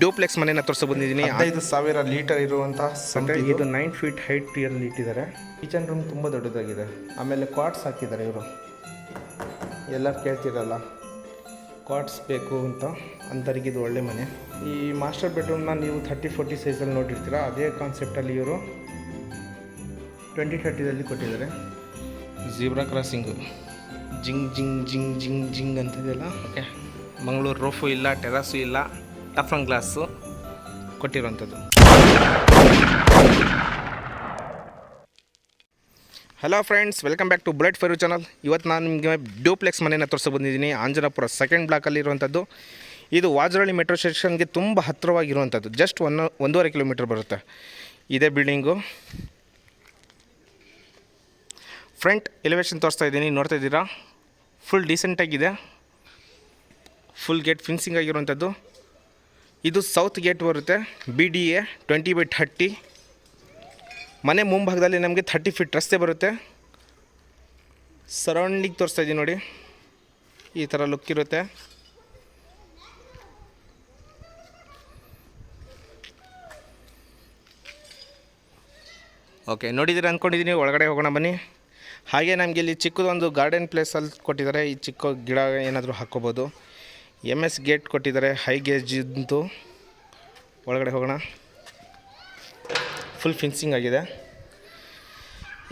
Duplex ಮನೆನ ತೋರಿಸ ಬಂದಿದ್ದೀನಿ. ಹದಿನೈದು ಸಾವಿರ ಲೀಟರ್ ಇರುವಂತಹ ಸಂತೆ ಇದು ನೈನ್ ಫೀಟ್ ಹೈಟ್ ಇರಲ್ಲಿ ಇಟ್ಟಿದ್ದಾರೆ. ಕಿಚನ್ ರೂಮ್ ತುಂಬ ದೊಡ್ಡದಾಗಿದೆ. ಆಮೇಲೆ ಕ್ವಾಟ್ಸ್ ಹಾಕಿದ್ದಾರೆ ಇವರು. ಎಲ್ಲರೂ ಕೇಳ್ತಿರಲ್ಲ ಕ್ವಾಟ್ಸ್ ಬೇಕು ಅಂತ. ಅಂತರಿಗೆ ಇದು ಒಳ್ಳೆ ಮನೆ. ಈ ಮಾಸ್ಟರ್ ಬೆಡ್ರೂಮ್ನ ನೀವು ಥರ್ಟಿ ಫೋರ್ಟಿ ಸೈಜಲ್ಲಿ ನೋಡಿರ್ತೀರ ಅದೇ ಕಾನ್ಸೆಪ್ಟಲ್ಲಿ ಇವರು ಟ್ವೆಂಟಿ ಥರ್ಟಿದಲ್ಲಿ ಕೊಟ್ಟಿದ್ದಾರೆ. ಝೀಬ್ರಾ ಕ್ರಾಸಿಂಗು ಜಿಂಗ್ ಜಿಂಗ್ ಜಿಂಗ್ ಜಿಂಗ್ ಜಿಂಗ್ ಅಂತಿದೆಯಲ್ಲ? ಓಕೆ ಮಂಗಳೂರು ರೋಫು ಇಲ್ಲ ಟೆರಸು ಇಲ್ಲ. ಟಫನ್ ಗ್ಲಾಸು ಕೊಟ್ಟಿರುವಂಥದ್ದು. Hello friends welcome back to bullet fire channel ಇವತ್ತು ನಾನು ನಿಮಗೆ ಡ್ಯೂಪ್ಲೆಕ್ಸ್ ಮನೆನ ತೋರಿಸ ಬಂದಿದ್ದೀನಿ. ಆಂಜನಾಪುರ ಸೆಕೆಂಡ್ ಬ್ಲಾಕಲ್ಲಿ ಇರುವಂಥದ್ದು. ಇದು ವಾಜರಳ್ಳಿ ಮೆಟ್ರೋ ಸ್ಟೇಷನ್ಗೆ ತುಂಬ ಹತ್ತಿರವಾಗಿರುವಂಥದ್ದು. ಜಸ್ಟ್ ಒನ್ ಒಂದೂವರೆ ಕಿಲೋಮೀಟರ್ ಬರುತ್ತೆ. ಇದೇ ಬಿಲ್ಡಿಂಗು ಫ್ರಂಟ್ ಎಲಿವೇಶನ್ ತೋರಿಸ್ತಾ ಇದ್ದೀನಿ. ನೋಡ್ತಾ ಇದ್ದೀರಾ? ಫುಲ್ ಡೀಸೆಂಟಾಗಿದೆ ಫುಲ್ ಗೇಟ್ ಫಿನ್ಸಿಂಗ್ ಆಗಿರುವಂಥದ್ದು. ಇದು ಸೌತ್ ಗೇಟ್ ಬರುತ್ತೆ B D A twenty by thirty ಮನೆ ಮುಂಭಾಗದಲ್ಲಿ ನಮಗೆ ಥರ್ಟಿ ಫೀಟ್ ರಸ್ತೆ ಬರುತ್ತೆ. ಸರೌಂಡಿಂಗ್ ತೋರಿಸ್ತಾ ಇದ್ದೀನಿ ನೋಡಿ. ಈ ಥರ ಲುಕ್ ಇರುತ್ತೆ. ಓಕೆ ನೋಡಿದ್ದೀರಿ ಅಂದ್ಕೊಂಡಿದ್ದೀನಿ ಒಳಗಡೆ ಹೋಗೋಣ ಬನ್ನಿ. ಹಾಗೆ ನಮಗೆ ಇಲ್ಲಿ ಚಿಕ್ಕದೊಂದು ಗಾರ್ಡನ್ ಪ್ಲೇಸಲ್ಲಿ ಕೊಟ್ಟಿದ್ದಾರೆ. ಈ ಚಿಕ್ಕ ಗಿಡ ಏನಾದರೂ ಹಾಕ್ಕೋಬೋದು. ಎಂ ಎಸ್ ಗೇಟ್ ಕೊಟ್ಟಿದ್ದಾರೆ ಹೈ ಗೇಜಿಂದು ಒಳಗಡೆ ಹೋಗೋಣ. ಫುಲ್ ಫಿನ್ಸಿಂಗ್ ಆಗಿದೆ.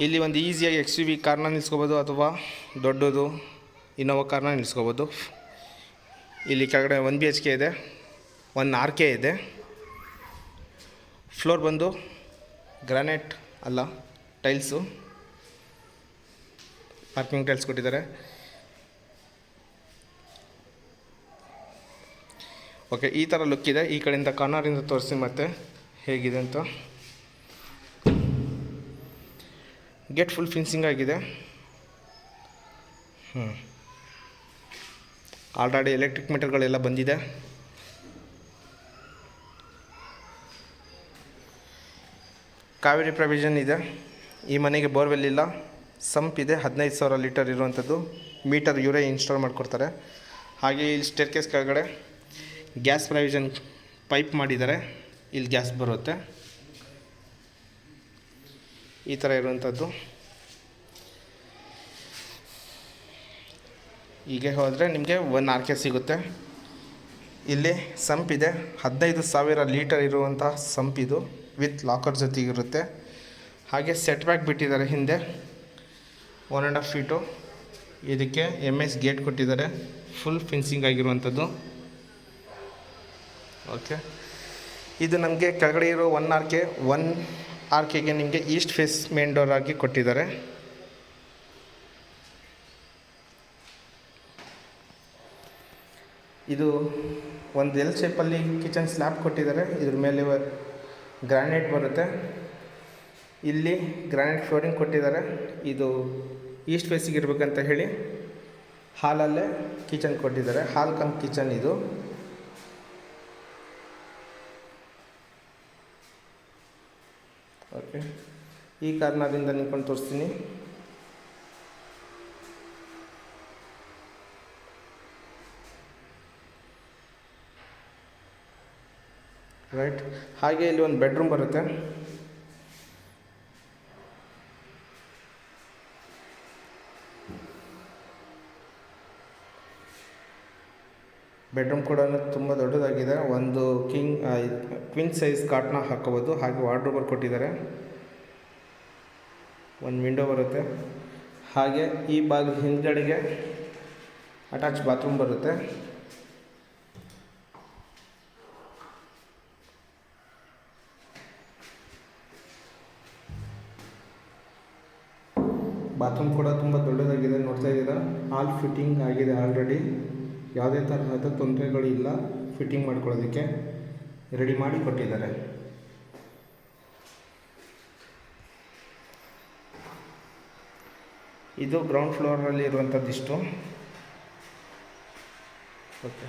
ಇಲ್ಲಿ ಒಂದು ಈಸಿಯಾಗಿ ಎಕ್ಸ್ ಯು ವಿ ಕಾರ್ನ ನಿಲ್ಸ್ಕೊಬೋದು ಅಥವಾ ದೊಡ್ಡದು ಇನ್ನೋವಾ ಕಾರ್ನ ನಿಲ್ಸ್ಕೊಬೋದು. ಇಲ್ಲಿ ಕೆಳಗಡೆ ಒನ್ ಬಿ ಎಚ್ ಕೆ ಇದೆ ಒನ್ ಆರ್ ಕೆ ಇದೆ. ಫ್ಲೋರ್ ಬಂದು ಗ್ರಾನೈಟ್ ಅಲ್ಲ ಟೈಲ್ಸು ಪಾರ್ಕಿಂಗ್ ಟೈಲ್ಸ್ ಕೊಟ್ಟಿದ್ದಾರೆ. ಓಕೆ ಈ ಥರ ಲುಕ್ ಇದೆ. ಈ ಕಡೆಯಿಂದ ಕಾರ್ನರಿಂದ ತೋರಿಸಿ ಮತ್ತೆ ಹೇಗಿದೆ ಅಂತ. ಗೇಟ್ ಫುಲ್ ಫಿನ್ಸಿಂಗ್ ಆಗಿದೆ. ಹ್ಞೂ ಆಲ್ರೆಡಿ ಎಲೆಕ್ಟ್ರಿಕ್ ಮೀಟರ್ಗಳೆಲ್ಲ ಬಂದಿದೆ. ಕಾವೇರಿ ಪ್ರೊವಿಷನ್ ಇದೆ. ಈ ಮನೆಗೆ ಬೋರ್ವೆಲ್ ಇಲ್ಲ. ಸಂಪ್ ಇದೆ. ಹದಿನೈದು ಸಾವಿರ ಲೀಟರ್ ಇರುವಂಥದ್ದು ಮೀಟರ್ ಇವರೇ ಇನ್ಸ್ಟಾಲ್ ಮಾಡಿಕೊಡ್ತಾರೆ. ಹಾಗೆ ಇಲ್ಲಿ ಸ್ಟೇರ್ ಕೇಸ್ ಕೆಳಗಡೆ ಗ್ಯಾಸ್ ಪ್ರಾವಿಷನ್ ಪೈಪ್ ಮಾಡಿದ್ದಾರೆ ಇಲ್ಲಿ ಗ್ಯಾಸ್ ಬರುತ್ತೆ. ಈ ಥರ ಇರುವಂಥದ್ದು. ಹೀಗೆ ಹೋದರೆ ನಿಮಗೆ ಒನ್ ಆರ್ ಕೆ ಸಿಗುತ್ತೆ. ಇಲ್ಲಿ ಸಂಪ್ ಇದೆ. ಹದಿನೈದು ಸಾವಿರ ಲೀಟರ್ ಇರುವಂಥ ಸಂಪ್ ಇದು ವಿತ್ ಲಾಕರ್ ಜೊತೆಗಿರುತ್ತೆ. ಹಾಗೆ ಸೆಟ್ ಬ್ಯಾಕ್ ಬಿಟ್ಟಿದ್ದಾರೆ ಹಿಂದೆ. ಒನ್ ಆ್ಯಂಡ್ ಹಾಫ್ ಫೀಟು ಇದಕ್ಕೆ ಎಂ ಎಸ್ ಗೇಟ್ ಕೊಟ್ಟಿದ್ದಾರೆ. ಫುಲ್ ಫಿನ್ಸಿಂಗ್ ಆಗಿರುವಂಥದ್ದು. ಓಕೆ ಇದು ನಮಗೆ ಕೆಳಗಡೆ ಇರೋ one R K one R ಕೆಗೆ ನಿಮಗೆ ಈಸ್ಟ್ ಫೇಸ್ ಮೇನ್ ಡೋರ್ ಆಗಿ ಕೊಟ್ಟಿದ್ದಾರೆ. ಇದು ಒಂದು ಎಲ್ ಶೇಪಲ್ಲಿ ಕಿಚನ್ ಸ್ಲ್ಯಾಬ್ ಕೊಟ್ಟಿದ್ದಾರೆ. ಇದ್ರ ಮೇಲೆ ಗ್ರಾನೈಟ್ ಬರುತ್ತೆ. ಇಲ್ಲಿ ಗ್ರಾನೈಟ್ ಫ್ಲೋರಿಂಗ್ ಕೊಟ್ಟಿದ್ದಾರೆ. ಇದು ಈಸ್ಟ್ ಫೇಸಿಗೆ ಇರಬೇಕಂತ ಹೇಳಿ ಹಾಲಲ್ಲೇ ಕಿಚನ್ ಕೊಟ್ಟಿದ್ದಾರೆ. ಹಾಲ್ ಕಮ್ ಕಿಚನ್ ಇದು. ಓಕೆ. ಈ ಕಾರಣದಿಂದ ನಿಂತ್ಕೊಂಡು ತೋರಿಸ್ತೀನಿ. ರೈಟ್ ಹಾಗೆ ಇಲ್ಲಿ ಒಂದು ಬೆಡ್ರೂಮ್ ಬರುತ್ತೆ. ಬೆಡ್ರೂಮ್ ಕೂಡ ತುಂಬ ದೊಡ್ಡದಾಗಿದೆ. ಒಂದು ಕಿಂಗ್ ಕ್ವಿನ್ ಸೈಜ್ ಕಾಟ್ನ ಹಾಕೋಬೋದು ಹಾಗೆ ವಾರ್ಡ್ರೋಬರ್ ಕೊಟ್ಟಿದ್ದಾರೆ. ಒಂದು ವಿಂಡೋ ಬರುತ್ತೆ. ಹಾಗೆ ಈ ಬಾಗಿಲು ಹಿಂದ್ಗಡೆಗೆ ಅಟ್ಯಾಚ್ ಬಾತ್ರೂಮ್ ಬರುತ್ತೆ. ಬಾತ್ರೂಮ್ ಕೂಡ ತುಂಬ ದೊಡ್ಡದಾಗಿದೆ, ನೋಡ್ತಾ ಇದ್ದೀರಾ? ಆಲ್ ಫಿಟ್ಟಿಂಗ್ ಆಗಿದೆ ಆಲ್ರೆಡಿ. ಯಾವುದೇ ತರಹದ ತೊಂದರೆಗಳು ಇಲ್ಲ ಫಿಟ್ಟಿಂಗ್ ಮಾಡ್ಕೊಳ್ಳೋದಕ್ಕೆ. ರೆಡಿ ಮಾಡಿ ಕೊಟ್ಟಿದ್ದಾರೆ. ಇದು ಗ್ರೌಂಡ್ ಫ್ಲೋರಲ್ಲಿ ಇರುವಂಥದ್ದು ಇಷ್ಟು. ಓಕೆ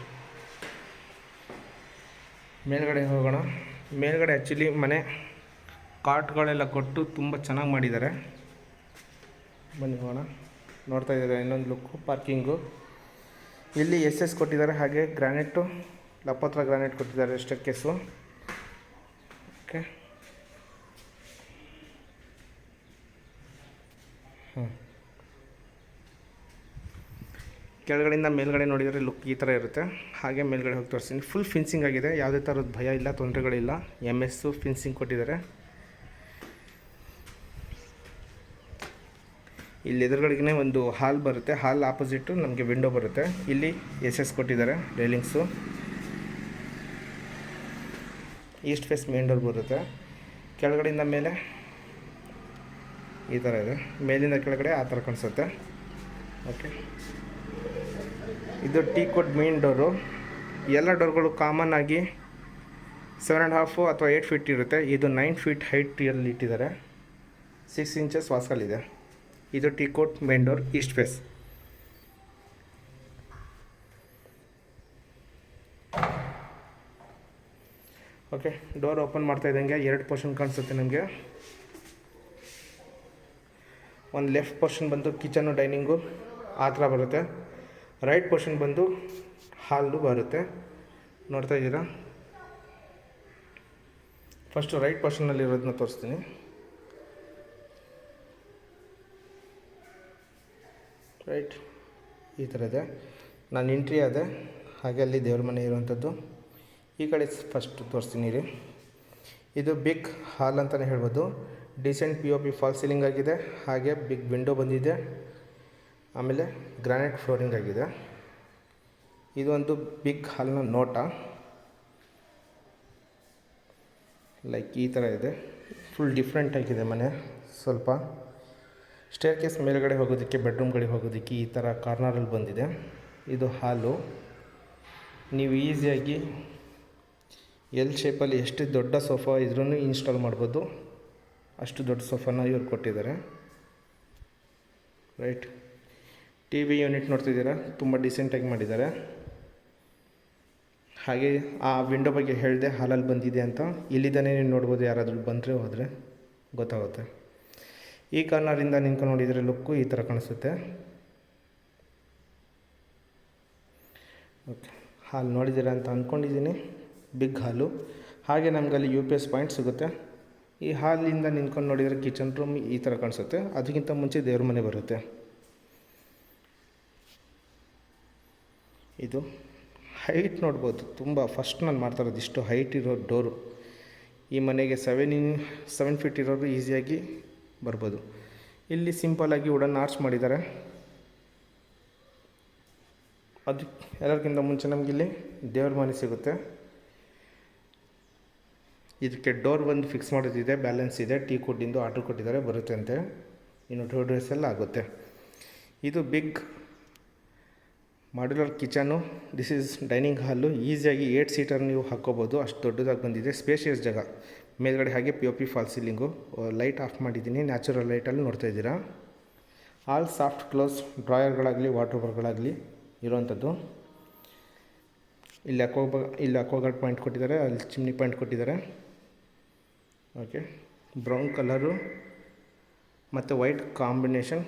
ಮೇಲ್ಗಡೆ ಹೋಗೋಣ. ಮೇಲ್ಗಡೆ ಆ್ಯಕ್ಚುಲಿ ಮನೆ ಕಾಟ್ಗಳೆಲ್ಲ ಕೊಟ್ಟು ತುಂಬ ಚೆನ್ನಾಗಿ ಮಾಡಿದ್ದಾರೆ. ಬನ್ನಿ ಹೋಗೋಣ. ನೋಡ್ತಾ ಇದ್ದಾರೆ ಇನ್ನೊಂದು ಲುಕ್ಕು ಪಾರ್ಕಿಂಗು ಇಲ್ಲಿ ಎಸ್ ಎಸ್ ಕೊಟ್ಟಿದ್ದಾರೆ, ಹಾಗೆ ಗ್ರಾನೈಟು ಲಪ್ಪತ್ರ ಗ್ರಾನೈಟ್ ಕೊಟ್ಟಿದ್ದಾರೆ ಸ್ಟೆಪ್ ಕೇಸು ಓಕೆ ಹ್ಞೂ ಕೆಳಗಡೆಯಿಂದ ಮೇಲ್ಗಡೆ ನೋಡಿದರೆ ಲುಕ್ ಈ ಥರ ಇರುತ್ತೆ. ಹಾಗೆ ಮೇಲ್ಗಡೆ ಹೋಗಿ ತೋರಿಸ್ತೀನಿ. ಫುಲ್ ಫಿನ್ಸಿಂಗ್ ಆಗಿದೆ. ಯಾವುದೇ ಥರದ ಭಯ ಇಲ್ಲ, ತೊಂದರೆಗಳಿಲ್ಲ. ಎಂ ಎಸ್ಸು ಫಿನ್ಸಿಂಗ್ ಕೊಟ್ಟಿದ್ದಾರೆ. ಇಲ್ಲಿ ಎದುರುಗಡೆಗೆ ಒಂದು ಹಾಲ್ ಬರುತ್ತೆ. ಹಾಲ್ ಆಪೋಸಿಟ್ಟು ನಮಗೆ ವಿಂಡೋ ಬರುತ್ತೆ. ಇಲ್ಲಿ ಎಸ್ ಎಸ್ ಕೊಟ್ಟಿದ್ದಾರೆ railings east face main door ಬರುತ್ತೆ. ಕೆಳಗಡೆಯಿಂದ ಮೇಲೆ ಈ ಥರ ಇದೆ. ಮೇಲಿಂದ ಕೆಳಗಡೆ ಆ ಥರ ಕಾಣಿಸುತ್ತೆ. ಓಕೆ ಇದು ಟೀ ಕೋಟ್ ಮೇನ್ ಡೋರು ಎಲ್ಲ ಡೋರ್ಗಳು ಕಾಮನ್ ಆಗಿ ಸೆವೆನ್ ಆ್ಯಂಡ್ ಹಾಫು ಅಥವಾ ಏಯ್ಟ್ ಫೀಟ್ ಇರುತ್ತೆ. ಇದು ನೈನ್ ಫೀಟ್ ಹೈಟಲ್ಲಿ ಇಟ್ಟಿದ್ದಾರೆ. ಸಿಕ್ಸ್ ಇಂಚಸ್ ವಾಸ್ಕಲ್ಲಿದೆ. ಇದು T coat main door east face okay door open ಮಾಡ್ತಾ ಇದ್ದಂಗೆ ಎರಡು ಪೋರ್ಷನ್ ಕಾಣಿಸುತ್ತೆ ನಮಗೆ. ಒಂದು ಲೆಫ್ಟ್ ಪೋರ್ಷನ್ ಬಂದು ಕಿಚನು ಡೈನಿಂಗು ಆ ಥರ ಬರುತ್ತೆ. ರೈಟ್ ಪೋರ್ಷನ್ ಬಂದು ಹಾಲು ಬರುತ್ತೆ. ನೋಡ್ತಾ ಇದ್ದೀರಾ? ಫಸ್ಟು ರೈಟ್ ಪೋರ್ಷನ್ನಲ್ಲಿರೋದನ್ನ ತೋರಿಸ್ತೀನಿ. ರೈಟ್ ಈ ಥರ ಇದೆ. ನಾನು ಎಂಟ್ರಿ ಆದೆ. ಹಾಗೆ ಅಲ್ಲಿ ದೇವ್ರ ಮನೆ ಇರುವಂಥದ್ದು. ಈ ಕಡೆ ಫಸ್ಟ್ ತೋರಿಸ್ತೀನಿ ರೀ. ಇದು ಬಿಗ್ ಹಾಲ್ ಅಂತಲೇ ಹೇಳ್ಬೋದು. Decent P O P fall ceiling ಆಗಿದೆ. ಹಾಗೆ ಬಿಗ್ ವಿಂಡೋ ಬಂದಿದೆ. ಆಮೇಲೆ ಗ್ರಾನೈಟ್ ಫ್ಲೋರಿಂಗ್ ಆಗಿದೆ. ಇದೊಂದು ಬಿಗ್ ಹಾಲ್ನ ನೋಟ. ಲೈಕ್ ಈ ಥರ ಇದೆ. ಫುಲ್ ಡಿಫ್ರೆಂಟ್ ಆಗಿದೆ ಮನೆ, ಸ್ವಲ್ಪ. ಸ್ಟೇರ್ ಕೇಸ್ ಮೇಲುಗಡೆ ಹೋಗೋದಕ್ಕೆ ಬೆಡ್ರೂಮ್ಗಳಿಗೆ ಹೋಗೋದಕ್ಕೆ ಈ ಥರ ಕಾರ್ನರಲ್ಲಿ ಬಂದಿದೆ. ಇದು ಹಾಲು ನೀವು ಈಸಿಯಾಗಿ ಎಲ್ ಶೇಪಲ್ಲಿ ಎಷ್ಟು ದೊಡ್ಡ ಸೋಫಾ ಇದ್ರೂ ಇನ್ಸ್ಟಾಲ್ ಮಾಡ್ಬೋದು. ಅಷ್ಟು ದೊಡ್ಡ ಸೋಫಾನ ಇವ್ರು ಕೊಟ್ಟಿದ್ದಾರೆ. ರೈಟ್ ಟಿ ವಿ ಯೂನಿಟ್ ನೋಡ್ತಿದ್ದೀರಾ? ತುಂಬ ಡಿಸೆಂಟಾಗಿ ಮಾಡಿದ್ದಾರೆ. ಹಾಗೆ ಆ ವಿಂಡೋ ಬಗ್ಗೆ ಹೇಳಿದೆ ಹಾಲಲ್ಲಿ ಬಂದಿದೆ ಅಂತ. ಇಲ್ಲಿದ್ದಾನೆ ನೀವು ನೋಡ್ಬೋದು, ಯಾರಾದರೂ ಬಂದರೆ ಹೋದರೆ ಗೊತ್ತಾಗುತ್ತೆ. ಈ ಕಾರ್ನರಿಂದ ನಿಂತ್ಕೊಂಡು ನೋಡಿದರೆ ಲುಕ್ಕು ಈ ಥರ ಕಾಣಿಸುತ್ತೆ. ಓಕೆ ಹಾಲು ನೋಡಿದ್ದೀರಾ ಅಂತ ಅಂದ್ಕೊಂಡಿದ್ದೀನಿ ಬಿಗ್ ಹಾಲು. ಹಾಗೆ ನಮಗಲ್ಲಿ ಯು ಪಿ ಎಸ್ ಪಾಯಿಂಟ್ ಸಿಗುತ್ತೆ. ಈ ಹಾಲಿಂದ ನಿಂತ್ಕೊಂಡು ನೋಡಿದರೆ ಕಿಚನ್ ರೂಮ್ ಈ ಥರ ಕಾಣಿಸುತ್ತೆ. ಅದಕ್ಕಿಂತ ಮುಂಚೆ ದೇವ್ರ ಮನೆ ಬರುತ್ತೆ. ಇದು ಹೈಟ್ ನೋಡ್ಬೋದು, ತುಂಬ ಫಸ್ಟ್ ನಾನು ಮಾಡ್ತಾ ಇಷ್ಟು ಹೈಟ್ ಇರೋ ಡೋರು ಈ ಮನೆಗೆ ಸೆವೆನ್ ಇನ್ ಸೆವೆನ್ ಫೀಟ್ ಇರೋರು ಈಸಿಯಾಗಿ ಬರ್ಬೋದು. ಇಲ್ಲಿ ಸಿಂಪಲಾಗಿ ವುಡನ್ ಆರ್ಚ್ ಮಾಡಿದ್ದಾರೆ. ಅದು ಎಲ್ಲರಿಗಿಂತ ಮುಂಚೆ ನಮಗಿಲ್ಲಿ ದೇವ್ರ ಮನೆ ಸಿಗುತ್ತೆ. ಇದಕ್ಕೆ ಡೋರ್ ಬಂದು ಫಿಕ್ಸ್ ಮಾಡೋದಿದೆ ಬ್ಯಾಲೆನ್ಸ್ ಇದೆ ಟೀ ಕೊಟ್ಟಿಂದು ಆರ್ಡ್ರ್ ಕೊಟ್ಟಿದ್ದಾರೆ ಬರುತ್ತೆ ಅಂತೆ ಇನ್ನು ಟೂ ಎಲ್ಲ ಆಗುತ್ತೆ. ಇದು big modular kitchen this is dining hall ಈಸಿಯಾಗಿ ಏಟ್ ಸೀಟರ್ ನೀವು ಹಾಕ್ಕೋಬೋದು. ಅಷ್ಟು ದೊಡ್ಡದಾಗಿ ಬಂದಿದೆ. ಸ್ಪೇಷಿಯಸ್ ಜಾಗ. ಮೇಲ್ಗಡೆ ಹಾಗೆ P O P fall ceiling light off ಮಾಡಿದ್ದೀನಿ. ನ್ಯಾಚುರಲ್ ಲೈಟಲ್ಲಿ ನೋಡ್ತಾ ಇದ್ದೀರಾ? ಆಲ್ ಸಾಫ್ಟ್ ಕ್ಲೋಸ್ ಡ್ರಾಯರ್ಗಳಾಗಲಿ ವಾಟರ್ ಬರ್ಗಳಾಗಲಿ ಇರೋವಂಥದ್ದು ಇಲ್ಲಿ ಅಕ್ವ ಇಲ್ಲಿ ಅಕ್ವಾಗಾರ್ಡ್ ಪಾಯಿಂಟ್ ಕೊಟ್ಟಿದ್ದಾರೆ. ಅಲ್ಲಿ ಚಿಮ್ನಿ ಪಾಯಿಂಟ್ ಕೊಟ್ಟಿದ್ದಾರೆ. ಓಕೆ ಬ್ರೌನ್ ಕಲರು ಮತ್ತು ವೈಟ್ ಕಾಂಬಿನೇಷನ್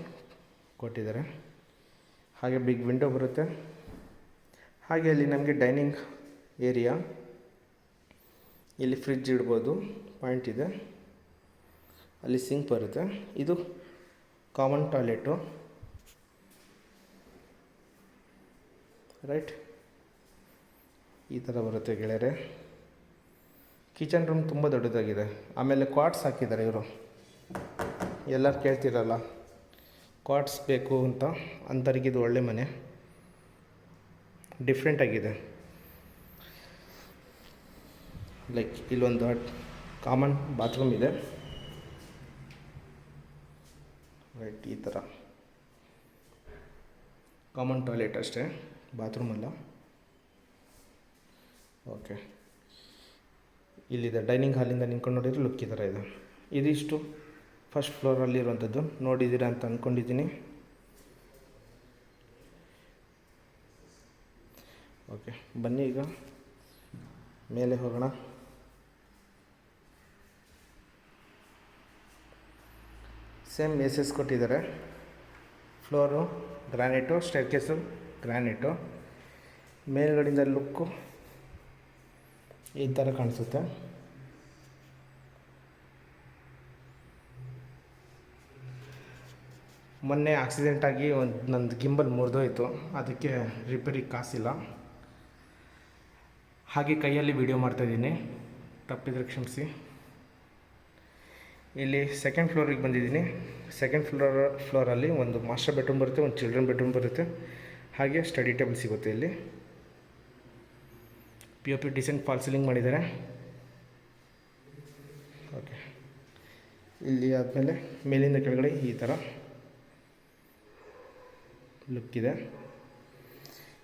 ಕೊಟ್ಟಿದ್ದಾರೆ. ಹಾಗೆ ಬಿಗ್ ವಿಂಡೋ ಬರುತ್ತೆ. ಹಾಗೆ ಅಲ್ಲಿ ನಮಗೆ ಡೈನಿಂಗ್ ಏರಿಯಾ ಇಲ್ಲಿ ಫ್ರಿಜ್ ಇಡ್ಬೋದು ಪಾಯಿಂಟ್ ಇದೆ. ಅಲ್ಲಿ ಸಿಂಕ್ ಬರುತ್ತೆ. ಇದು ಕಾಮನ್ ಟಾಯ್ಲೆಟು ರೈಟ್ ಈ ಥರ ಬರುತ್ತೆ ಗೆಳೆಯರೆ. ಕಿಚನ್ ರೂಮ್ ತುಂಬ ದೊಡ್ಡದಾಗಿದೆ. ಆಮೇಲೆ ಕ್ವಾಟ್ಸ್ ಹಾಕಿದ್ದಾರೆ ಇವರು. ಎಲ್ಲರೂ ಕೇಳ್ತಿರಲ್ಲ. ಕ್ವಾಟ್ಸ್ ಬೇಕು ಅಂತ ಅಂಥವ್ರಿಗೆ ಇದು ಒಳ್ಳೆ ಮನೆ. ಡಿಫ್ರೆಂಟ್ ಆಗಿದೆ. ಲೈಕ್ ಇಲ್ಲೊಂದು ಕಾಮನ್ ಬಾತ್ರೂಮ್ ಇದೆ. ರೈಟ್ ಈ ಥರ ಕಾಮನ್ ಟಾಯ್ಲೆಟ್ ಅಷ್ಟೇ ಬಾತ್ರೂಮ್ ಅಲ್ಲ. ಓಕೆ ಇಲ್ಲಿದೆ ಡೈನಿಂಗ್ ಹಾಲಿಂದ ನಿಂತ್ಕೊಂಡು ನೋಡಿದ್ರೆ ಲುಕ್ ಈ ಥರ ಇದೆ. ಇದಿಷ್ಟು. ಫಸ್ಟ್ ಫ್ಲೋರಲ್ಲಿರುವಂಥದ್ದು ನೋಡಿದ್ದೀರಾ ಅಂತ ಅಂದ್ಕೊಂಡಿದ್ದೀನಿ ಓಕೆ ಬನ್ನಿ ಈಗ. ಮೇಲೆ ಹೋಗೋಣ. ಸೇಮ್ ಎಸ್ ಕೊಟ್ಟಿದ್ದಾರೆ. ಫ್ಲೋರು ಗ್ರಾನೈಟು ಸ್ಟೇರ್ಕೇಸು ಗ್ರಾನೈಟು ಮೇಲ್ಗಡೆಯಿಂದ ಲುಕ್ಕು ಈ ಥರ ಕಾಣಿಸುತ್ತೆ. ಮೊನ್ನೆ ಆಕ್ಸಿಡೆಂಟಾಗಿ ಒಂದು ನಂದು ಗಿಂಬಲ್ ಮುರಿದೋಯ್ತು. ಅದಕ್ಕೆ ರಿಪೇರಿಗೆ ಕಾಸಿಲ್ಲ. ಹಾಗೆ ಕೈಯಲ್ಲಿ ವಿಡಿಯೋ ಮಾಡ್ತಾಯಿದ್ದೀನಿ ತಪ್ಪಿದ್ರೆ ಕ್ಷಮಿಸಿ. ಇಲ್ಲಿ ಸೆಕೆಂಡ್ ಫ್ಲೋರಿಗೆ ಬಂದಿದ್ದೀನಿ. ಸೆಕೆಂಡ್ ಫ್ಲೋರ್ ಫ್ಲೋರಲ್ಲಿ ಒಂದು ಮಾಸ್ಟರ್ ಬೆಡ್ರೂಮ್ ಬರುತ್ತೆ, ಒಂದು ಚಿಲ್ಡ್ರನ್ ಬೆಡ್ರೂಮ್ ಬರುತ್ತೆ. ಹಾಗೆ ಸ್ಟಡಿ ಟೇಬಲ್ ಸಿಗುತ್ತೆ ಇಲ್ಲಿ. P O P decent fall ಮಾಡಿದ್ದಾರೆ. ಓಕೆ ಇಲ್ಲಿ ಆದಮೇಲೆ ಮೇಲಿಂದ ಕೆಳಗಡೆ ಈ ಥರ ಲುಕ್ ಇದೆ.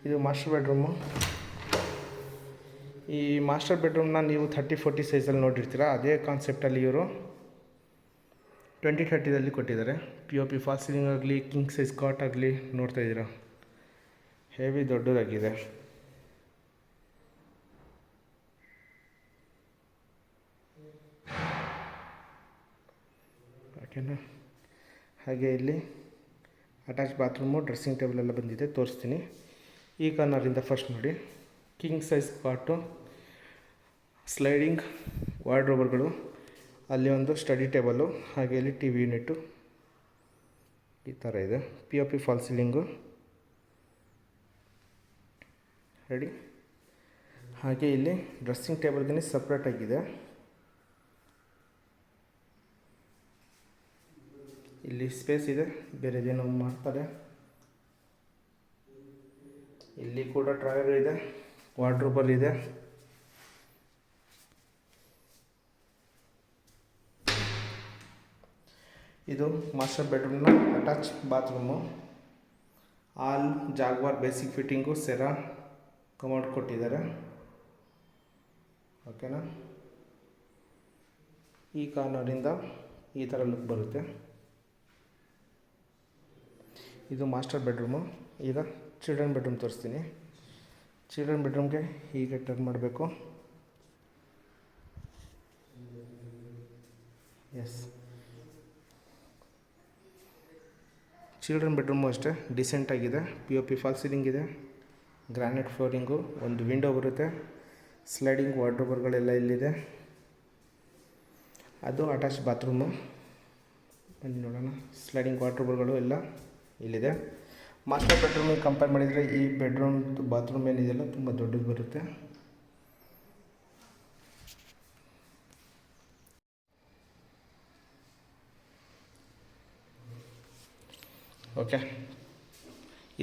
ಇದು ಮಾಸ್ಟರ್ ಬೆಡ್ರೂಮು ಈ ಮಾಸ್ಟರ್ ಬೆಡ್ರೂಮ್ನ ನೀವು ಥರ್ಟಿ ಫೋರ್ಟಿ ಸೈಜಲ್ಲಿ ನೋಡಿರ್ತೀರ, ಅದೇ ಕಾನ್ಸೆಪ್ಟಲ್ಲಿ ಇವರು ಟ್ವೆಂಟಿ ಥರ್ಟಿದಲ್ಲಿ ಕೊಟ್ಟಿದ್ದಾರೆ. P O P fall ceiling ಆಗಲಿ ಕಿಂಗ್ ಸೈಜ್ ಕಾಟ್ ಆಗಲಿ ನೋಡ್ತಾ ಇದ್ದೀರ. ಹೆವಿ ದೊಡ್ಡದಾಗಿದೆ. ಓಕೆನಾ ಹಾಗೆ ಇಲ್ಲಿ ಅಟ್ಯಾಚ್ ಬಾತ್ರೂಮು ಡ್ರೆಸ್ಸಿಂಗ್ ಟೇಬಲ್ ಎಲ್ಲ ಬಂದಿದೆ, ತೋರಿಸ್ತೀನಿ. ಈ ಕಾರ್ನರಿಂದ ಫಸ್ಟ್ ನೋಡಿ. ಕಿಂಗ್ ಸೈಜ್ ಕಾಟು ಸ್ಲೈಡಿಂಗ್ ವಾರ್ಡ್ರೋಬರ್ಗಳು ಅಲ್ಲಿ ಒಂದು ಸ್ಟಡಿ ಟೇಬಲು ಹಾಗೆ ಇಲ್ಲಿ ಟಿ ವಿ ಯೂನಿಟು ಈ ಥರ ಇದೆ. P O P fall ceiling ready ಹಾಗೆ ಇಲ್ಲಿ ಡ್ರೆಸ್ಸಿಂಗ್ ಟೇಬಲ್ಗೆ ಸಪ್ರೇಟಾಗಿದೆ ಇಲ್ಲಿ ಸ್ಪೇಸ್ ಇದೆ ಬೇರೆದೇನೋ ಮಾಡ್ತಾರೆ. ಇಲ್ಲಿ ಕೂಡ ಟ್ರಾಯರ್ ಇದೆ ವಾರ್ಡ್ರೋಬಲ್ ಇದೆ. ಇದು master ಬೆಡ್ರೂಮ್ನ attach bathroom all Jaguar basic fitting Cera ಕಮೌಂಟ್ ಕೊಟ್ಟಿದ್ದಾರೆ. ಓಕೆನಾ ಈ ಕಾರ್ನರಿಂದ ಈ ಥರ ಲುಕ್ ಬರುತ್ತೆ. ಇದು ಮಾಸ್ಟರ್ ಬೆಡ್ರೂಮು ಈಗ ಚಿಲ್ಡ್ರನ್ ಬೆಡ್ರೂಮ್ ತೋರಿಸ್ತೀನಿ. ಚಿಲ್ಡ್ರನ್ ಬೆಡ್ರೂಮ್ಗೆ ಹೀಗೆ ಟರ್ನ್ ಮಾಡಬೇಕು. ಎಸ್ ಚಿಲ್ಡ್ರನ್ ಬೆಡ್ರೂಮು ಅಷ್ಟೇ ಡಿಸೆಂಟಾಗಿದೆ P O P false ceiling ಇದೆ. ಗ್ರಾನೈಟ್ ಫ್ಲೋರಿಂಗು ಒಂದು ವಿಂಡೋ ಬರುತ್ತೆ. ಸ್ಲೈಡಿಂಗ್ ವಾರ್ಡ್ರೋಬರ್ಗಳೆಲ್ಲ ಇಲ್ಲಿದೆ. ಅದು ಅಟ್ಯಾಚ್ ಬಾತ್ರೂಮು ಬನ್ನಿ ನೋಡೋಣ. ಸ್ಲೈಡಿಂಗ್ ವಾಟ್ರೂಬರ್ಗಳು ಎಲ್ಲ. ಇಲ್ಲಿದೆ. ಮಾಸ್ಟರ್ ಬೆಡ್ರೂಮಿಗೆ ಕಂಪೇರ್ ಮಾಡಿದರೆ ಈ ಬೆಡ್ರೂಮ್ ಬಾತ್ರೂಮ್ ಏನಿದೆಯಲ್ಲ ತುಂಬ ದೊಡ್ಡದು ಬರುತ್ತೆ. ಓಕೆ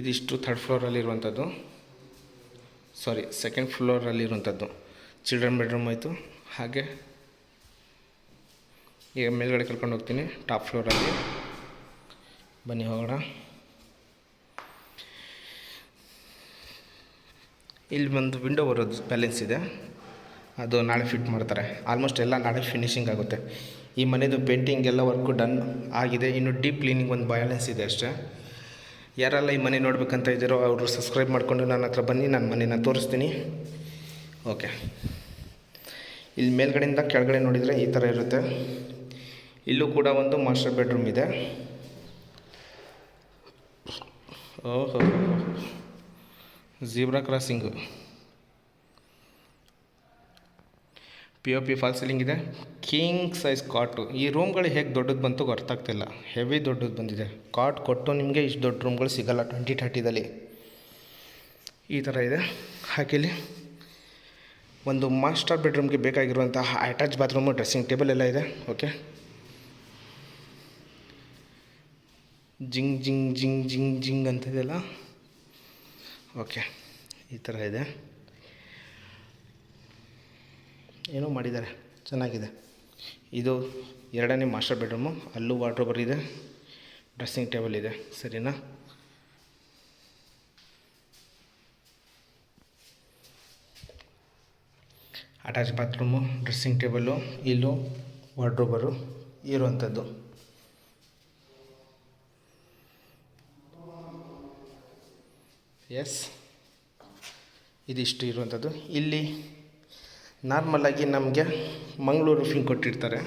ಇದಿಷ್ಟು ಥರ್ಡ್ ಫ್ಲೋರಲ್ಲಿರುವಂಥದ್ದು ಸಾರಿ ಸೆಕೆಂಡ್ ಫ್ಲೋರಲ್ಲಿರುವಂಥದ್ದು ಚಿಲ್ಡ್ರನ್ ಬೆಡ್ರೂಮ್ ಆಯಿತು. ಹಾಗೆ ಈಗ ಮೇಲ್ಗಡೆ ಕರ್ಕೊಂಡು ಹೋಗ್ತೀನಿ ಟಾಪ್ ಫ್ಲೋರಲ್ಲಿ ಬನ್ನಿ ಹೋಗೋಣ. ಇಲ್ಲಿ ಒಂದು ವಿಂಡೋ ಬರೋದು ಬ್ಯಾಲೆನ್ಸ್ ಇದೆ. ಅದು ನಾಳೆ ಫಿಟ್ ಮಾಡ್ತಾರೆ. ಆಲ್ಮೋಸ್ಟ್ ಎಲ್ಲ ನಾಳೆ ಫಿನಿಶಿಂಗ್ ಆಗುತ್ತೆ. ಈ ಮನೆದು ಪೇಂಟಿಂಗ್ ಎಲ್ಲ ವರ್ಕು ಡನ್ ಆಗಿದೆ. ಇನ್ನು ಡೀಪ್ ಕ್ಲೀನಿಂಗ್ ಒಂದು ಬ್ಯಾಲೆನ್ಸ್ ಇದೆ ಅಷ್ಟೇ. ಯಾರೆಲ್ಲ ಈ ಮನೆ ನೋಡ್ಬೇಕಂತ ಇದ್ದೀರೋ ಅವರು ಸಬ್ಸ್ಕ್ರೈಬ್ ಮಾಡಿಕೊಂಡು ನನ್ನ ಹತ್ರ ಬನ್ನಿ. ನಾನು ಮನೇನ ತೋರಿಸ್ತೀನಿ. ಓಕೆ ಇಲ್ಲಿ ಮೇಲ್ಗಡೆಯಿಂದ ಕೆಳಗಡೆ ನೋಡಿದರೆ ಈ ಥರ ಇರುತ್ತೆ. ಇಲ್ಲೂ ಕೂಡ ಒಂದು ಮಾಸ್ಟರ್ ಬೆಡ್ರೂಮ್ ಇದೆ. ಓಹೋ. Zebra crossing P O P fall ceiling ಇದೆ. ಕಿಂಗ್ ಸೈಜ್ ಕಾಟು ಈ ರೂಮ್ಗಳು ಹೇಗೆ ದೊಡ್ಡದು ಬಂತು ಗೊತ್ತಾಗ್ತಿಲ್ಲ. ಹೆವಿ ದೊಡ್ಡದು ಬಂದಿದೆ. ಕಾಟ್ ಕೊಟ್ಟು ನಿಮಗೆ ಇಷ್ಟು ದೊಡ್ಡ ರೂಮ್ಗಳು ಸಿಗಲ್ಲ ಟ್ವೆಂಟಿ ಥರ್ಟಿದಲ್ಲಿ ಈ ಥರ ಇದೆ. ಹಾಕಿಲಿ ಒಂದು ಮಾಸ್ಟರ್ ಬೆಡ್ರೂಮ್ಗೆ ಬೇಕಾಗಿರುವಂತಹ ಅಟ್ಯಾಚ್ ಬಾತ್ರೂಮು ಡ್ರೆಸ್ಸಿಂಗ್ ಟೇಬಲ್ ಎಲ್ಲ ಇದೆ. ಓಕೆ ಜಿಂಗ್ ಜಿಂಗ್ ಜಿಂಗ್ ಜಿಂಗ್ ಜಿಂಗ್ ಅಂತಿದೆಯಲ್ಲ. ಓಕೆ, ಈ ಥರ ಇದೆ. ಏನೋ ಮಾಡಿದ್ದಾರೆ, ಚೆನ್ನಾಗಿದೆ. ಇದು ಎರಡನೇ ಮಾಸ್ಟರ್ ಬೆಡ್ರೂಮು ಅಲ್ಲೂ ವಾರ್ಡ್ರೋಬರ್ ಇದೆ. ಡ್ರೆಸ್ಸಿಂಗ್ ಟೇಬಲ್ ಇದೆ, ಸರಿನಾ? ಅಟ್ಯಾಚ್ ಬಾತ್ರೂಮು ಡ್ರೆಸ್ಸಿಂಗ್ ಟೇಬಲ್ಲು ಇಲ್ಲೂ ವಾರ್ಡ್ರೋಬರು ಇರುವಂಥದ್ದು ಎಸ್ ಇದಿಷ್ಟು ಇರುವಂಥದ್ದು. ಇಲ್ಲಿ ನಾರ್ಮಲಾಗಿ ನಮಗೆ ಮಂಗಳೂರು ರೂಫಿಂಗ್ ಕೊಟ್ಟಿರ್ತಾರೆ.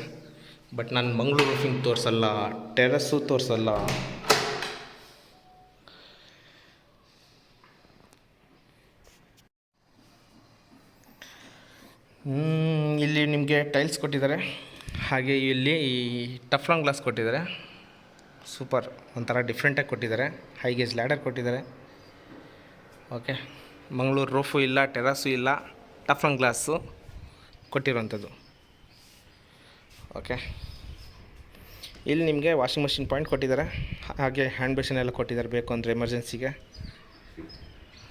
ಬಟ್ ನಾನು ಮಂಗಳೂರು ರೂಫಿಂಗ್ ತೋರಿಸಲ್ಲ ಟೆರಸ್ಸು ತೋರಿಸಲ್ಲ. ಇಲ್ಲಿ ನಿಮಗೆ ಟೈಲ್ಸ್ ಕೊಟ್ಟಿದ್ದಾರೆ. ಹಾಗೆ ಇಲ್ಲಿ ಈ ಟಫ್ಲಾಂಗ್ ಗ್ಲಾಸ್ ಕೊಟ್ಟಿದ್ದಾರೆ. ಸೂಪರ್ ಒಂಥರ ಡಿಫ್ರೆಂಟಾಗಿ ಕೊಟ್ಟಿದ್ದಾರೆ. ಹೈಗೇಜ್ ಲ್ಯಾಡರ್ ಕೊಟ್ಟಿದ್ದಾರೆ. ಓಕೆ. ಮಂಗಳೂರು ರೂಫು ಇಲ್ಲ, ಟೆರಾಸು ಇಲ್ಲ, ಟಫ್ಲನ್ ಗ್ಲಾಸು ಕೊಟ್ಟಿರುವಂಥದ್ದು. ಓಕೆ. ಇಲ್ಲಿ ನಿಮಗೆ ವಾಷಿಂಗ್ ಮಷಿನ್ ಪಾಯಿಂಟ್ ಕೊಟ್ಟಿದ್ದಾರೆ. ಹಾಗೆ ಹ್ಯಾಂಡ್ ಬೇಷನ್ ಎಲ್ಲ ಕೊಟ್ಟಿದ್ದಾರೆ ಬೇಕು ಅಂದರೆ ಎಮರ್ಜೆನ್ಸಿಗೆ.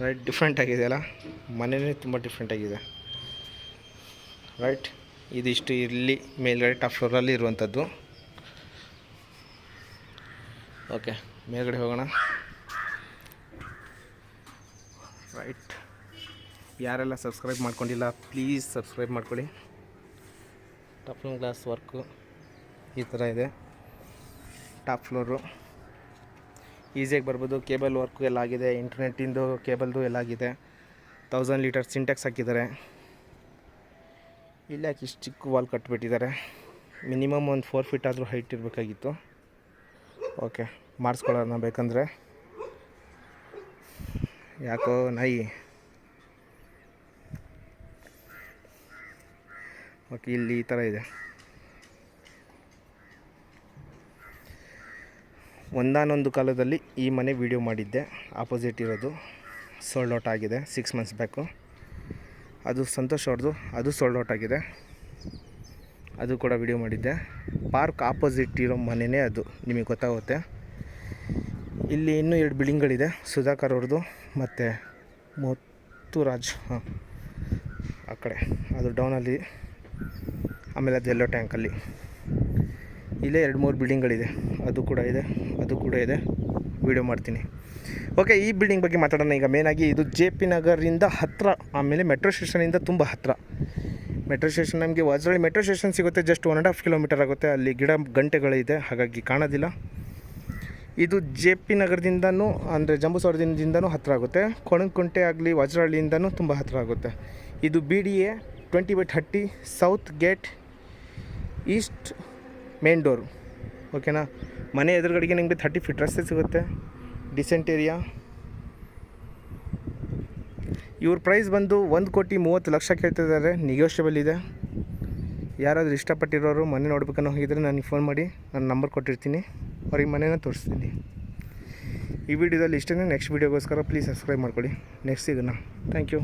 ರೈಟ್, ಡಿಫ್ರೆಂಟ್ ಆಗಿದೆಯಲ್ಲ ಮನೆಯೇ ತುಂಬ ಡಿಫ್ರೆಂಟ್ ಆಗಿದೆ. ರೈಟ್, ಇದಿಷ್ಟು ಇಲ್ಲಿ ಮೇಲ್ಗಡೆ ಟಾಪ್ ಫ್ಲೋರಲ್ಲಿ ಇರುವಂಥದ್ದು. ಓಕೆ, ಮೇಲ್ಗಡೆ ಹೋಗೋಣ. ರೈಟ್ ಯಾರೆಲ್ಲ ಸಬ್ಸ್ಕ್ರೈಬ್ ಮಾಡ್ಕೊಂಡಿಲ್ಲ ಪ್ಲೀಸ್ ಸಬ್ಸ್ಕ್ರೈಬ್ ಮಾಡ್ಕೊಳ್ಳಿ. ಟಾಪ್ ಗ್ಲಾಸ್ ವರ್ಕು ಈ ಥರ ಇದೆ. ಟಾಪ್ ಫ್ಲೋರು ಈಸಿಯಾಗಿ ಬರ್ಬೋದು. ಕೇಬಲ್ ವರ್ಕು ಎಲ್ಲ ಆಗಿದೆ. ಇಂಟರ್ನೆಟ್ಟಿಂದು ಕೇಬಲ್ದು ಎಲ್ಲ ಆಗಿದೆ. ತೌಸಂಡ್ ಲೀಟರ್ ಸಿಂಟೆಕ್ಸ್ ಹಾಕಿದ್ದಾರೆ. ಇಲ್ಲಿ ಯಾಕೆ ಇಷ್ಟು ಚಿಕ್ಕ ವಾಲ್ ಕಟ್ಬಿಟ್ಟಿದ್ದಾರೆ. ಮಿನಿಮಮ್ ಒಂದು ಫೋರ್ ಫೀಟ್ ಆದರೂ ಹೈಟ್ ಇರಬೇಕಾಗಿತ್ತು. ಓಕೆ ಮಾಡಿಸ್ಕೊಳ್ಳೋಣ ಬೇಕಂದರೆ. ಯಾಕೋ ನಾಯಿ. ಓಕೆ, ಇಲ್ಲಿ ಈ ಥರ ಇದೆ. ಒಂದಾನೊಂದು ಕಾಲದಲ್ಲಿ ಈ ಮನೆ ವಿಡಿಯೋ ಮಾಡಿದ್ದೆ. ಆಪೋಸಿಟ್ ಇರೋದು. ಸೋಲ್ಡ್ ಔಟ್ ಆಗಿದೆ. ಸಿಕ್ಸ್ ಮಂತ್ಸ್ ಬ್ಯಾಕು ಅದು ಸಂತೋಷ್ ಅವ್ರದ್ದು. ಅದು ಸೋಲ್ಡ್ ಔಟ್ ಆಗಿದೆ. ಅದು ಕೂಡ ವಿಡಿಯೋ ಮಾಡಿದ್ದೆ. ಪಾರ್ಕ್ ಆಪೋಸಿಟ್ ಇರೋ ಮನೆಯೇ ಅದು. ನಿಮಗೆ ಗೊತ್ತಾಗುತ್ತೆ. ಇಲ್ಲಿ ಇನ್ನೂ ಎರಡು ಬಿಲ್ಡಿಂಗ್ಗಳಿದೆ ಸುಧಾಕರ್ ಅವ್ರದ್ದು. ಮತ್ತು ಮುತ್ತುರಾಜ್, ಹಾಂ, ಆ ಕಡೆ. ಅದು ಡೌನಲ್ಲಿ ಆಮೇಲೆ ಅದು ಎಲ್ಲೋ ಟ್ಯಾಂಕಲ್ಲಿ ಇಲ್ಲೇ ಎರಡು ಮೂರು ಬಿಲ್ಡಿಂಗ್ಗಳಿದೆ ಅದು ಕೂಡ ಇದೆ, ಅದು ಕೂಡ ಇದೆ. ವಿಡಿಯೋ ಮಾಡ್ತೀನಿ. ಓಕೆ ಈ ಬಿಲ್ಡಿಂಗ್ ಬಗ್ಗೆ ಮಾತಾಡೋಣ ಈಗ. ಮೇನಾಗಿ ಇದು ಜೆ ಪಿ ನಗರಿಂದ ಹತ್ತಿರ ಆಮೇಲೆ ಮೆಟ್ರೋ ಸ್ಟೇಷನಿಂದ ತುಂಬ ಹತ್ತಿರ ಮೆಟ್ರೋ ಸ್ಟೇಷನ್ ನಮಗೆ ವಜ್ರಳ್ಳಿ ಮೆಟ್ರೋ ಸ್ಟೇಷನ್ ಸಿಗುತ್ತೆ just one and half kilometre ಆಗುತ್ತೆ. ಅಲ್ಲಿ ಗಿಡ, ಗಂಟೆಗಳಿದೆ, ಹಾಗಾಗಿ ಕಾಣೋದಿಲ್ಲ. ಇದು ಜೆ ಪಿ ನಗರದಿಂದನೂ, ಅಂದರೆ ಜಂಬೂಸೌರದಿಂದನೂ ಹತ್ತಿರ ಆಗುತ್ತೆ. ಕೊಣಂಕುಂಟೆ ಆಗಲಿ ವಜ್ರಹಳ್ಳಿಯಿಂದನೂ ತುಂಬ ಹತ್ತಿರ ಆಗುತ್ತೆ. ಇದು B D A twenty by thirty south gate east main door. ಓಕೆನಾ? ಮನೆ ಎದುರುಗಡೆಗೆ ನಿಮಗೆ ಥರ್ಟಿ ಫೀಟ್ ರಸ್ತೆ ಸಿಗುತ್ತೆ. Decent area. ಇವ್ರ ಪ್ರೈಸ್ ಬಂದು ಒಂದು ಕೋಟಿ ಮೂವತ್ತು ಲಕ್ಷ ಕೇಳ್ತಿದ್ದಾರೆ. ನಿಗೋಷಿಯಬಲ್ ಇದೆ. ಯಾರಾದರೂ ಇಷ್ಟಪಟ್ಟಿರೋರು ಮನೆ ನೋಡ್ಬೇಕನ್ನೋ ಹೋಗಿದ್ರೆ ನನಗೆ ಫೋನ್ ಮಾಡಿ. ನಾನು ನಂಬರ್ ಕೊಟ್ಟಿರ್ತೀನಿ. ಅವ್ರಿಗೆ ಮನೇನ ತೋರಿಸ್ತೀನಿ. ಈ ವಿಡಿಯೋದಲ್ಲಿ ಇಷ್ಟೇ ನೆಕ್ಸ್ಟ್ ವೀಡಿಯೋಗೋಸ್ಕರ ಪ್ಲೀಸ್ ಸಬ್ಸ್ಕ್ರೈಬ್ ಮಾಡ್ಕೊಳ್ಳಿ. ನೆಕ್ಸ್ಟ್ ಸಿಗೋಣ. Thank you